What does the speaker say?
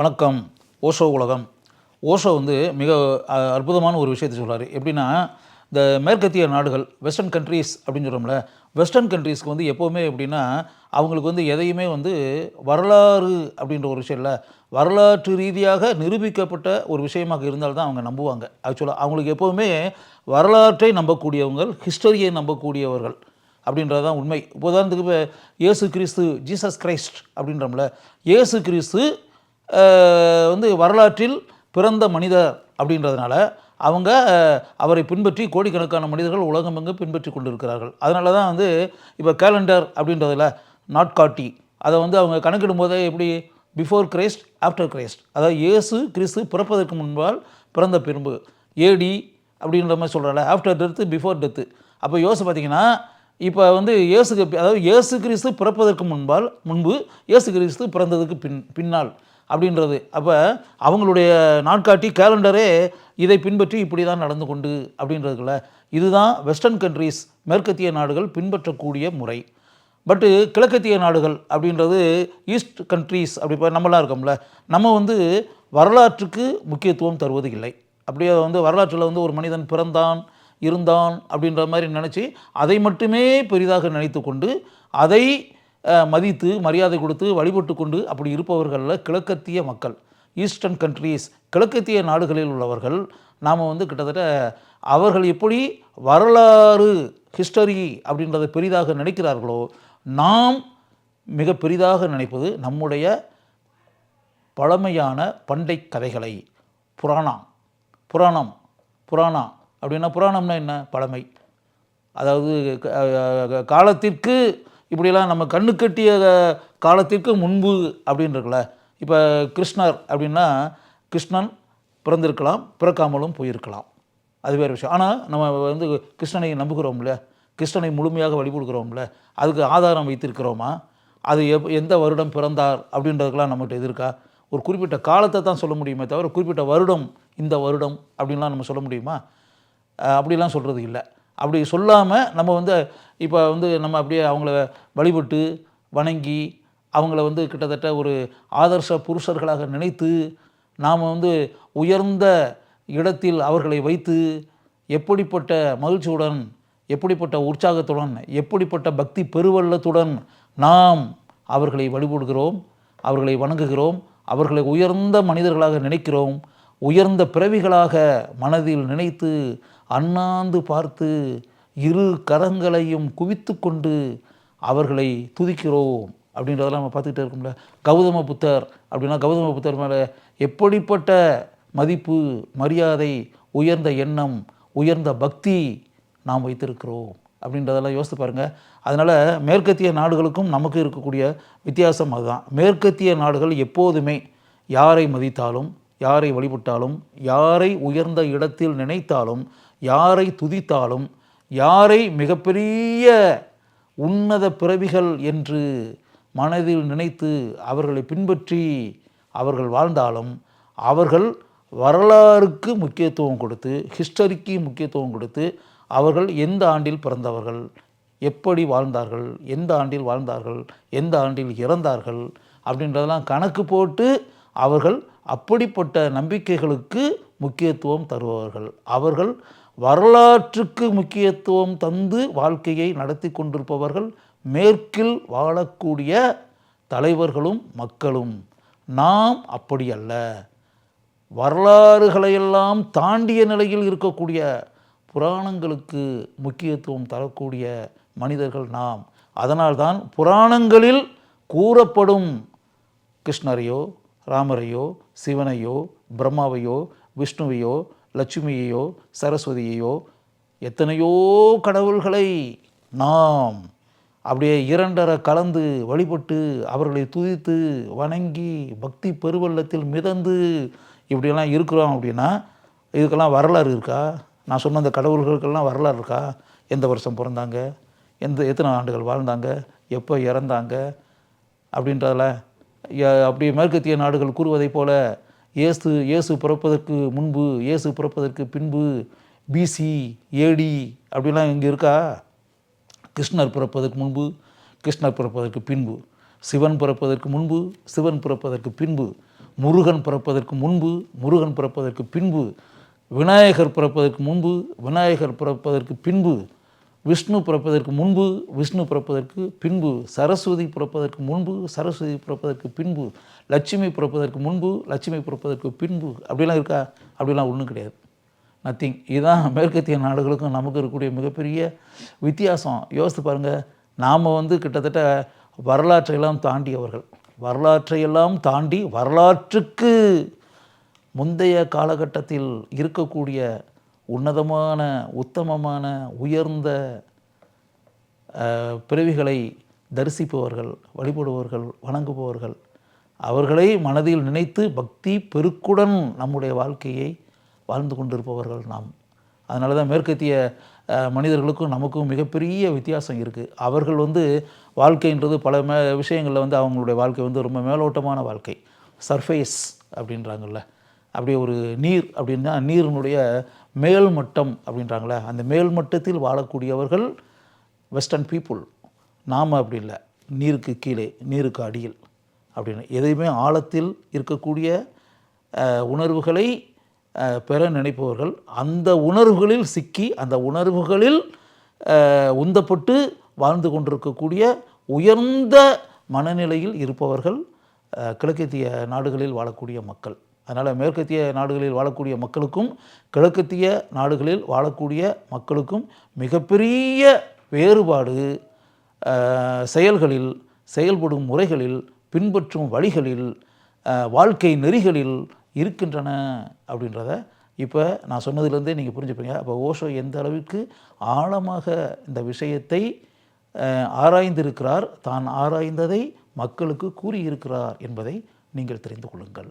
வணக்கம். ஓஷோ உலகம். ஓஷோ வந்து மிக அற்புதமான ஒரு விஷயத்தை சொல்கிறார் எப்படின்னா இந்த மேற்கத்திய நாடுகள் வெஸ்டர்ன் கண்ட்ரீஸ் அப்படின்னு சொல்கிறோம்ல வெஸ்டர்ன் கண்ட்ரீஸ்க்கு வந்து எப்போவுமே எப்படின்னா அவங்களுக்கு வந்து எதையுமே வந்து வரலாறு அப்படின்ற ஒரு விஷயம் இல்லை. வரலாற்று ரீதியாக நிரூபிக்கப்பட்ட ஒரு விஷயமாக இருந்தால் தான் அவங்க நம்புவாங்க. ஆக்சுவலாக அவங்களுக்கு எப்போவுமே வரலாற்றை நம்பக்கூடியவங்கள் ஹிஸ்டரியை நம்பக்கூடியவர்கள் அப்படின்றது தான் உண்மை. உதாரணத்துக்கு இப்போ இயேசு கிறிஸ்து ஜீசஸ் கிரைஸ்ட் அப்படின்றோம்ல இயேசு கிறிஸ்து வந்து வரலாற்றில் பிறந்த மனிதர் அப்படின்றதுனால அவங்க அவரை பின்பற்றி கோடிக்கணக்கான மனிதர்கள் உலகமெங்கும் பின்பற்றி கொண்டிருக்கிறார்கள். அதனால தான் வந்து இப்போ கேலண்டர் அப்படின்றதுல நாட்காட்டி அதை வந்து அவங்க கணக்கிடும் போதே எப்படி? பிஃபோர் கிரைஸ்ட் ஆஃப்டர் கிரைஸ்ட் அதாவது இயேசு கிறிஸ்து பிறப்பதற்கு முன்பால் பிறந்த பின்பு. ஏடி அப்படின்ற மாதிரி சொல்கிறல ஆஃப்டர் டெத்து பிஃபோர் டெத்து அப்போ யோசிச்சு பார்த்தீங்கன்னா இப்போ வந்து இயேசுக்கு அதாவது இயேசு கிறிஸ்து பிறப்பதற்கு முன்பால் முன்பு இயேசு கிறிஸ்து பிறந்ததுக்கு பின் பின்னால். அப்படின்றது. அப்போ அவங்களுடைய நாட்காட்டி கேலண்டரே இதை பின்பற்றி இப்படி தான் நடந்து கொண்டு அப்படின்றதுக்குள்ள இதுதான் வெஸ்டர்ன் கண்ட்ரீஸ் மேற்கத்திய நாடுகள் பின்பற்றக்கூடிய முறை. பட்டு கிழக்கத்திய நாடுகள் அப்படின்றது ஈஸ்ட் கண்ட்ரீஸ் அப்படி இப்போ நம்மளாம் இருக்கோம்ல நம்ம வந்து வரலாற்றுக்கு முக்கியத்துவம் தருவது இல்லை அப்படியே வந்து வரலாற்றில் வந்து ஒரு மனிதன் பிறந்தான் இருந்தான் அப்படின்ற மாதிரி நினச்சி அதை மட்டுமே பெரிதாக நினைத்து கொண்டு அதை மதித்து மரியாதை கொடுத்து வழிபட்டு கொண்டு அப்படி இருப்பவர்களில் கிழக்கத்திய மக்கள் ஈஸ்டர்ன் கண்ட்ரீஸ் கிழக்கத்திய நாடுகளில் உள்ளவர்கள் நாம் வந்து கிட்டத்தட்ட அவர்கள் எப்படி வரலாறு ஹிஸ்டரி அப்படின்றத பெரிதாக நினைக்கிறார்களோ நாம் மிக பெரிதாக நினைப்பது நம்முடைய பழமையான பண்டை கதைகளை. புராணா புராணம் புராணா அப்படின்னா புராணம்னா என்ன? பழமை. அதாவது க- காலத்திற்கு இப்படிலாம் நம்ம கண்ணு கட்டிய காலத்திற்கு முன்பு அப்படின்னு இருக்குல்ல இப்போ கிருஷ்ணர் அப்படின்னா கிருஷ்ணன் பிறந்திருக்கலாம் பிறக்காமலும் போயிருக்கலாம். அது வேறு விஷயம். ஆனால் நம்ம வந்து கிருஷ்ணனை நம்புகிறோம்ல கிருஷ்ணனை முழுமையாக வழிபடுகிறோம்ல அதுக்கு ஆதாரம் வைத்திருக்கிறோமா அது எப் எந்த வருடம் பிறந்தார் அப்படின்றதுக்கெல்லாம் நம்மகிட்ட இது இருக்கா ஒரு குறிப்பிட்ட காலத்தை தான் சொல்ல முடியுமே தவிர குறிப்பிட்ட வருடம் இந்த வருடம் அப்படின்லாம் நம்ம சொல்ல முடியுமா? அப்படிலாம் சொல்கிறது இல்லை. அப்படி சொல்லாமல் நம்ம வந்து இப்போ வந்து நம்ம அப்படியே அவங்கள வழிபட்டு வணங்கி அவங்கள வந்து கிட்டத்தட்ட ஒரு ஆதர்ச புருஷர்களாக நினைத்து நாம் வந்து உயர்ந்த இடத்தில் அவர்களை வைத்து எப்படிப்பட்ட மகிழ்ச்சியுடன் எப்படிப்பட்ட உற்சாகத்துடன் எப்படிப்பட்ட பக்தி பெருவள்ளத்துடன் நாம் அவர்களை வழிபடுகிறோம் அவர்களை வணங்குகிறோம் அவர்களை உயர்ந்த மனிதர்களாக நினைக்கிறோம் உயர்ந்த பிறவிகளாக மனதில் நினைத்து அண்ணாந்து பார்த்து இரு கரங்களையும் குவித்து கொண்டு அவர்களை துதிக்கிறோம் அப்படின்றதெல்லாம் நம்ம பார்த்துக்கிட்டே இருக்கோம்ல. கௌதம புத்தர் அப்படின்னா கௌதம புத்தர் மேலே எப்படிப்பட்ட மதிப்பு மரியாதை உயர்ந்த எண்ணம் உயர்ந்த பக்தி நாம் வைத்திருக்கிறோம் அப்படின்றதெல்லாம் யோசித்து பாருங்கள் அதனால் மேற்கத்திய நாடுகளுக்கும் நமக்கு இருக்கக்கூடிய வித்தியாசம் அதுதான். மேற்கத்திய நாடுகள் எப்போதுமே யாரை மதித்தாலும் யாரை வழிபட்டாலும் யாரை உயர்ந்த இடத்தில் நினைத்தாலும் யாரை துதித்தாலும் யாரை மிகப்பெரிய உன்னத பிறவிகள் என்று மனதில் நினைத்து அவர்களை பின்பற்றி அவர்கள் வாழ்ந்தாலும் அவர்கள் வரலாறுக்கு முக்கியத்துவம் கொடுத்து ஹிஸ்டரிக்கு முக்கியத்துவம் கொடுத்து அவர்கள் எந்த ஆண்டில் பிறந்தவர்கள் எப்படி வாழ்ந்தார்கள் எந்த ஆண்டில் வாழ்ந்தார்கள் எந்த ஆண்டில் இறந்தார்கள் அப்படின்றதெல்லாம் கணக்கு போட்டு அவர்கள் அப்படிப்பட்ட நம்பிக்கைகளுக்கு முக்கியத்துவம் தருபவர்கள். அவர்கள் வரலாற்றுக்கு முக்கியத்துவம் தந்து வாழ்க்கையை நடத்தி கொண்டிருப்பவர்கள் மேற்கில் வாழக்கூடிய தலைவர்களும் மக்களும். நாம் அப்படி அல்ல வரலாறுகளையெல்லாம் தாண்டிய நிலையில் இருக்கக்கூடிய புராணங்களுக்கு முக்கியத்துவம் தரக்கூடிய மனிதர்கள் நாம். அதனால்தான் புராணங்களில் கூறப்படும் கிருஷ்ணரையோ ராமரையோ சிவனையோ பிரம்மாவையோ விஷ்ணுவையோ லட்சுமியையோ சரஸ்வதியையோ எத்தனையோ கடவுள்களை நாம் அப்படியே இரண்டர கலந்து வழிபட்டு அவர்களை துதித்து வணங்கி பக்தி பெருவெள்ளத்தில் மிதந்து இப்படியெல்லாம் இருக்கிறோம் அப்படின்னா இதுக்கெல்லாம் வரலாறு இருக்கா? நான் சொன்ன அந்த கடவுள்களுக்கெல்லாம் வரலாறு இருக்கா? எந்த வருஷம் பிறந்தாங்க? எந்த எத்தனை ஆண்டுகள் வாழ்ந்தாங்க? எப்போ இறந்தாங்க? அப்படின்றதில் அப்படியே அப்படி மேற்கத்திய நாடுகள் கூறுவதைப் போல இயேசு இயேசு பிறப்பதற்கு முன்பு இயேசு பிறப்பதற்கு பின்பு பிசி ஏடி அப்படிலாம் இங்கே இருக்கா? கிருஷ்ணர் பிறப்பதற்கு முன்பு கிருஷ்ணர் பிறப்பதற்கு பின்பு சிவன் பிறப்பதற்கு முன்பு சிவன் பிறப்பதற்கு பின்பு முருகன் பிறப்பதற்கு முன்பு முருகன் பிறப்பதற்கு பின்பு விநாயகர் பிறப்பதற்கு முன்பு விநாயகர் பிறப்பதற்கு பின்பு விஷ்ணு பிறப்பதற்கு முன்பு விஷ்ணு பிறப்பதற்கு பின்பு சரஸ்வதி பிறப்பதற்கு முன்பு சரஸ்வதி பிறப்பதற்கு பின்பு லட்சுமி பிறப்பதற்கு முன்பு லட்சுமி பிறப்பதற்கு பின்பு அப்படிலாம் இருக்கா? அப்படிலாம் ஒன்றும் கிடையாது. நத்திங் இதுதான் மேற்கத்திய நாடுகளுக்கும் நமக்கு இருக்கக்கூடிய மிகப்பெரிய வித்தியாசம். யோசித்து பாருங்கள் நாம் வந்து கிட்டத்தட்ட வரலாற்றையெல்லாம் தாண்டியவர்கள் வரலாற்றையெல்லாம் தாண்டி வரலாற்றுக்கு முந்தைய காலகட்டத்தில் இருக்கக்கூடிய உன்னதமான உத்தமமான உயர்ந்த பிறவிகளை தரிசிப்பவர்கள் வழிபடுபவர்கள் வணங்குபவர்கள் அவர்களை மனதில் நினைத்து பக்தி பெருக்குடன் நம்முடைய வாழ்க்கையை வாழ்ந்து கொண்டிருப்பவர்கள் நாம். அதனால தான் மேற்கத்திய மனிதர்களுக்கும் நமக்கும் மிகப்பெரிய வித்தியாசம் இருக்குது அவர்கள் வந்து வாழ்க்கைன்றது பல மே விஷயங்களில் வந்து அவங்களுடைய வாழ்க்கை வந்து ரொம்ப மேலோட்டமான வாழ்க்கை. சர்ஃபேஸ் அப்படின்றாங்கல்ல. அப்படியே ஒரு நீர் அப்படின்னா நீரினுடைய மேல்மட்டம் அப்படின்றாங்களே அந்த மேல்மட்டத்தில் வாழக்கூடியவர்கள் வெஸ்டர்ன் பீப்புள் நாம் அப்படி இல்லை. நீருக்கு கீழே நீருக்கு அடியில் அப்படின்னு. எதையுமே ஆழத்தில் இருக்கக்கூடிய உணர்வுகளை பெற நினைப்பவர்கள் அந்த உணர்வுகளில் சிக்கி அந்த உணர்வுகளில் உந்தப்பட்டு வாழ்ந்து கொண்டிருக்கக்கூடிய உயர்ந்த மனநிலையில் இருப்பவர்கள் அஹ், கிழக்கத்திய நாடுகளில் வாழக்கூடிய மக்கள். அதனால் மேற்கத்திய நாடுகளில் வாழக்கூடிய மக்களுக்கும் கிழக்கத்திய நாடுகளில் வாழக்கூடிய மக்களுக்கும் மிகப்பெரிய வேறுபாடு செயல்களில் செயல்படும் முறைகளில் பின்பற்றும் வழிகளில் வாழ்க்கை நெறிகளில் இருக்கின்றன அப்படின்றத இப்போ நான் சொன்னதுலேருந்தே நீங்கள் புரிஞ்சுப்பீங்க. அப்போ ஓஷோ எந்த அளவுக்கு ஆழமாக இந்த விஷயத்தை ஆராய்ந்திருக்கிறார் தான் ஆராய்ந்ததை மக்களுக்கு கூறியிருக்கிறார் என்பதை நீங்கள் தெரிந்து கொள்ளுங்கள்.